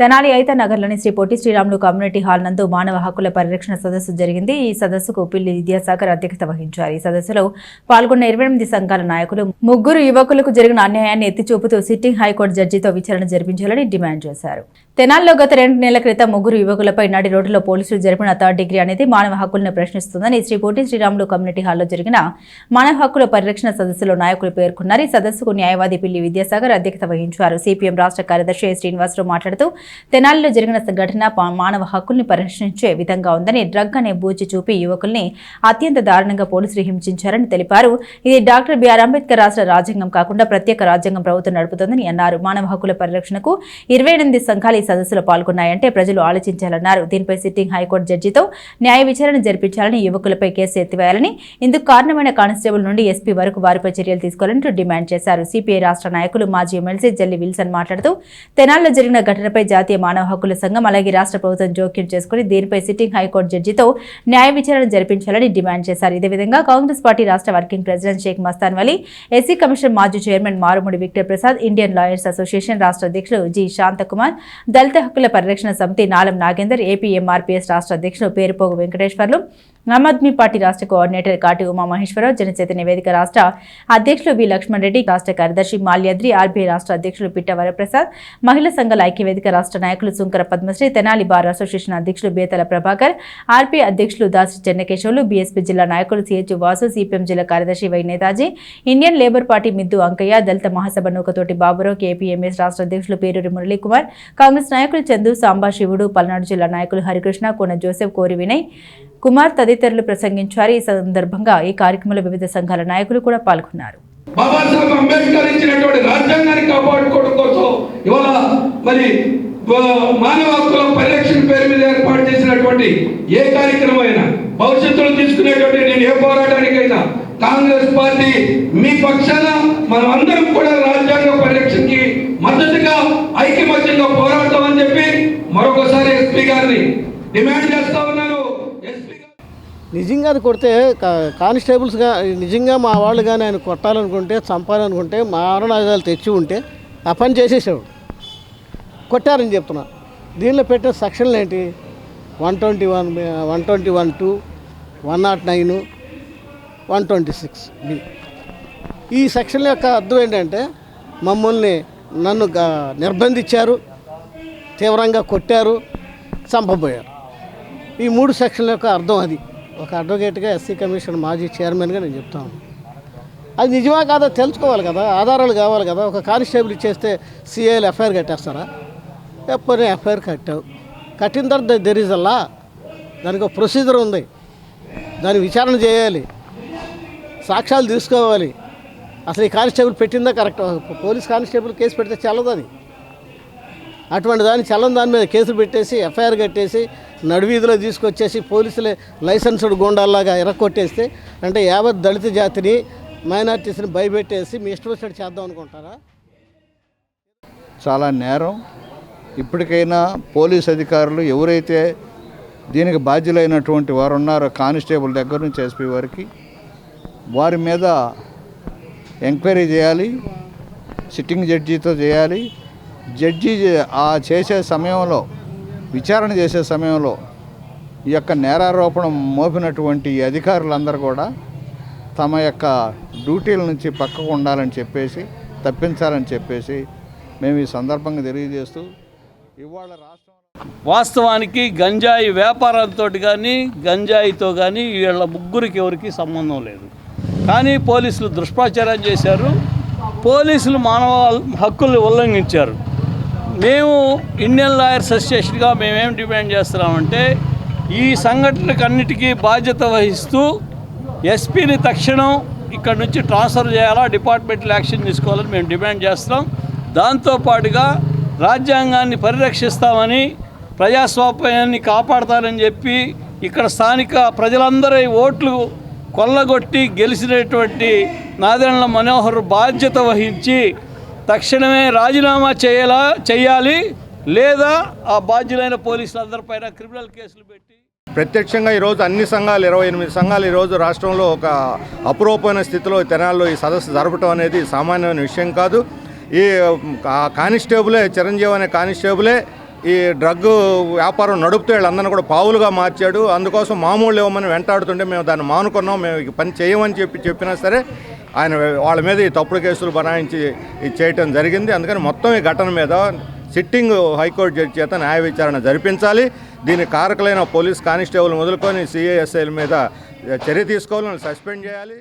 తెనాలి అయిత నగర్లోని Shri Potti Sriramulu community hall నందు మానవ హక్కుల పరిరక్షణ సదస్సు జరిగింది. ఈ సదస్సుకు పిల్లి విద్యాసాగర్ అధ్యక్షత వహించారు. ఈ సదస్సులో పాల్గొన్న ఇరవై ఎనిమిది సంఘాల నాయకులు ముగ్గురు యువకులకు జరిగిన అన్యాయాన్ని ఎత్తి చూపుతూ సిట్టింగ్ హైకోర్టు జడ్జితో విచారణ జరిపించాలని డిమాండ్ చేశారు. తెనాల్లో గత రెండు నెలల క్రితం ముగ్గురు యువకులపై నడి రోడ్డులో పోలీసులు జరిపిన థర్డ్ డిగ్రీ అనేది మానవ హక్కులను ప్రశ్నిస్తుందని శ్రీ పొట్టి శ్రీరాములు కమ్యూనిటీ హాల్లో జరిగిన మానవ హక్కుల పరిరక్షణ సదస్సులో నాయకులు పేర్కొన్నారు. ఈ సదస్సుకు న్యాయవాది పిల్లి విద్యాసాగర్ అధ్యక్షత వహించారు. సిపిఎం రాష్ట్ర కార్యదర్శి ఎస్. శ్రీనివాసరావు మాట్లాడుతూ తెనాలిలో జరిగిన ఘటన మానవ హక్కుల్ని పరిరక్షించే విధంగా ఉందని డ్రగ్ అనే బూచి చూపి యువకుల్ని అత్యంత దారుణంగా పోలీసులు హింసించారని తెలిపారు. ఇది డాక్టర్ బిఆర్ అంబేద్కర్ రాష్ట్ర రాజ్యాంగం కాకుండా ప్రత్యేక రాజ్యాంగం ప్రభుత్వం నడుపుతోందని అన్నారు. మానవ హక్కుల పరిరక్షణకు ఇరవై ఎనిమిది సంఘాలు సదస్సులో పాల్గొన్నాయంటే ప్రజలు ఆలోచించాలన్నారు. దీనిపై సిట్టింగ్ హైకోర్టు జడ్జితో న్యాయ విచారణ జరిపించాలని యువకులపై కేసు ఎత్తివేయాలని ఇందుకు కారణమైన కానిస్టేబుల్ నుండి ఎస్పీ వరకు వారిపై చర్యలు తీసుకోవాలని డిమాండ్ చేశారు. సిపిఐ రాష్ట్ర నాయకులు మాజీ ఎమ్మెల్సీ జల్లి విల్సన్ మాట్లాడుతూ తెనాల్లో జరిగిన ఘటనపై జాతీయ మానవ హక్కుల సంఘం అలాగే రాష్ట్ర ప్రభుత్వం జోక్యం చేసుకుని దీనిపై సిట్టింగ్ హైకోర్టు జడ్జితో న్యాయ విచారణ జరిపించాలని డిమాండ్ చేశారు. ఇదే విధంగా కాంగ్రెస్ పార్టీ రాష్ట్ర working president Sheikh Mastan Vali SC commission మాజీ chairman Marumudi Victor Prasad Indian lawyers association రాష్ట్ర అధ్యక్షులు జి. శాంతకుమార్ దళిత హక్కుల పరిరక్షణ సమితి నాలం నాగేందర్ ఏపీ ఎంఆర్పీఎస్ రాష్ట్ర అధ్యక్షులు పేరుపోగు వెంకటేశ్వర్లు ఆమ్ ఆద్మీ పార్టీ రాష్ట్ర కోఆర్డినేటర్ కాటి ఉమామహేశ్వరరావు జనచైతన్య వేదిక రాష్ట్ర అధ్యక్షులు వి లక్ష్మణ్ రెడ్డి రాష్ట్ర కార్యదర్శి మాల్యాద్రి ఆర్బీఐ రాష్ట్ర అధ్యక్షులు పిట్ట వరప్రసాద్ మహిళా సంఘాల ఐక్యవేదిక రాష్ట్ర నాయకులు సుంకర పద్మశ్రీ తెనాలి బార్ అసోసియేషన్ అధ్యక్షులు బేతల ప్రభాకర్ ఆర్పీ అధ్యక్షులు దాసి చెన్నకేశవులు బీఎస్పీ జిల్లా నాయకులు సిహెచ్ వాసు సిపిఎం జిల్లా కార్యదర్శి Y Netaji Indian labour party Middu Ankaiah Dalitha Mahasabha Nukathoti Baburao KPMS రాష్ట్ర అధ్యక్షులు పేరూరి మురళీకుమార్ కాంగ్రెస్ నాయకులు చందు సాంబా శివుడు పల్నాడు జిల్లా నాయకులు హరికృష్ణ కోన జోసెఫ్ కోరి వినయ్ కుమార్ తదితరులు ప్రసంగించారు. ఈ సందర్భంగా ఈ కార్యక్రమంలో వివిధ సంఘాల నాయకులు కూడా పాల్గొన్నారు. బాబాసాహెబ్ అంబేద్కర్ ఇచ్చినటువంటి రాజ్యాంగాన్ని కాపాడుకోవడం కోసం ఇవాళ మరి మానవ హక్కుల పరిరక్షణ పేరు మీద ఏర్పాటు చేసినటువంటి ఏ కార్యక్రమం అయినా భవిష్యత్తులో తీసుకునేటువంటి నేను ఏ పోరాటానికైనా కాంగ్రెస్ పార్టీ మీ పక్షాన మనం అందరం కూడా రాజ్యాంగ పరిరక్షణకి మద్దతుగా ఐక్యమత్యంగా పోరాడతామని చెప్పి మరొకసారి ఎస్పీ గారిని డిమాండ్ నిజంగా అది కొడితే కా- కానిస్టేబుల్స్గా నిజంగా మా వాళ్ళు కానీ ఆయన కొట్టాలనుకుంటే చంపాలనుకుంటే మారణాయుధాలు తెచ్చి ఉంటే ఆ పని చేసేసాడు కొట్టారని చెప్తున్నా. దీనిలో పెట్టిన సెక్షన్లు ఏంటి? One twenty one one twenty one two one nought nine one twenty six B. ఈ సెక్షన్ యొక్క అర్థం ఏంటంటే మమ్మల్ని నన్ను నిర్బంధించారు తీవ్రంగా కొట్టారు చంపబోయారు. ఈ మూడు సెక్షన్ల యొక్క అర్థం అది. ఒక అడ్వకేట్గా ఎస్సీ కమిషన్ మాజీ చైర్మన్గా నేను చెప్తాను. అది నిజమా కాదో తెలుసుకోవాలి కదా ఆధారాలు కావాలి కదా ఒక కానిస్టేబుల్ ఇచ్చేస్తే సిఐలు ఎఫ్ఐఆర్ కట్టేస్తారా? ఎప్పుడు ఎఫ్ఐఆర్ కట్టావు. కట్టిన తర్వాత దెర్ ఇస్ అల్లా దానికి ఒక ప్రొసీజర్ ఉంది. దాని విచారణ చేయాలి. సాక్ష్యాలు తీసుకోవాలి. అసలు ఈ కానిస్టేబుల్ పెట్టిందా కరెక్ట్? పోలీస్ కానిస్టేబుల్ కేసు పెడితే చల్లదు అది. అటువంటి దాన్ని చల్లని దాని మీద కేసులు పెట్టేసి ఎఫ్ఐఆర్ కట్టేసి నడివీధిలో తీసుకొచ్చేసి పోలీసులే లైసెన్స్డ్ గోండాల్లాగా ఎరక్కొట్టేస్తే అంటే యావత్ దళిత జాతిని మైనార్టీస్ని భయపెట్టేసి మీ ఇష్టం వచ్చినట్టు చేద్దాం అనుకుంటారా? చాలా నేరం. ఇప్పటికైనా పోలీస్ అధికారులు ఎవరైతే దీనికి బాధ్యులైనటువంటి వారు ఉన్నారో కానిస్టేబుల్ దగ్గర నుంచి ఎస్పీ వారికి వారి మీద ఎంక్వైరీ చేయాలి సిట్టింగ్ జడ్జితో చేయాలి. జడ్జి ఆ చేసే సమయంలో విచారణ చేసే సమయంలో ఈ యొక్క నేరారోపణ మోపినటువంటి అధికారులందరూ కూడా తమ యొక్క డ్యూటీల నుంచి పక్కకు ఉండాలని చెప్పేసి తప్పించాలని చెప్పేసి మేము ఈ సందర్భంగా తెలియజేస్తూ ఇవాళ రాష్ట్రం వాస్తవానికి గంజాయి వ్యాపారంతో కానీ గంజాయితో కానీ వీళ్ళ ముగ్గురికి ఎవరికి సంబంధం లేదు. కానీ పోలీసులు దుష్ప్రచారం చేశారు. పోలీసులు మానవ హక్కులు ఉల్లంఘించారు. మేము ఇండియన్ లాయర్స్ అసోసియేషన్గా మేమేం డిమాండ్ చేస్తున్నామంటే ఈ సంఘటనకన్నిటికీ బాధ్యత వహిస్తూ ఎస్పీని తక్షణం ఇక్కడ నుంచి ట్రాన్స్ఫర్ చేయాలా డిపార్ట్మెంటల్ యాక్షన్ తీసుకోవాలని మేము డిమాండ్ చేస్తున్నాం. దాంతోపాటుగా రాజ్యాంగాన్ని పరిరక్షిస్తామని ప్రజాస్వామ్యాన్ని కాపాడతానని చెప్పి ఇక్కడ స్థానిక ప్రజలందరి ఓట్లు కొల్లగొట్టి గెలిచినటువంటి నాదెండ్ల మనోహర్ బాధ్యత వహించి తక్షణమే రాజీనామా చేయాలా చేయాలి లేదా ఆ బాధ్యులైన పోలీసులందరిపైన క్రిమినల్ కేసులు పెట్టి ప్రత్యక్షంగా ఈరోజు అన్ని సంఘాలు ఇరవై ఎనిమిది సంఘాలు ఈరోజు రాష్ట్రంలో ఒక అపురూపమైన స్థితిలో తెనాల్లో ఈ సదస్సు జరపడం అనేది సామాన్యమైన విషయం కాదు. ఈ కానిస్టేబులే చిరంజీవి అనే కానిస్టేబులే ఈ డ్రగ్ వ్యాపారం నడుపుతూ వీళ్ళందరినీ కూడా పావులుగా మార్చాడు. అందుకోసం మామూలు ఇవ్వమని వెంటాడుతుంటే మేము దాన్ని మానుకున్నాం మేము పని చేయమని చెప్పి చెప్పినా సరే ఆయన వాళ్ళ మీద ఈ తప్పుడు కేసులు బనాయించి చేయటం జరిగింది. అందుకని మొత్తం ఈ ఘటన మీద సిట్టింగ్ హైకోర్టు జడ్జి చేత న్యాయ విచారణ జరిపించాలి. దీని కారకులైన పోలీస్ కానిస్టేబుల్ మొదలుకొని సిఐఎస్ఐల మీద చర్య తీసుకోవాలని సస్పెండ్ చేయాలి.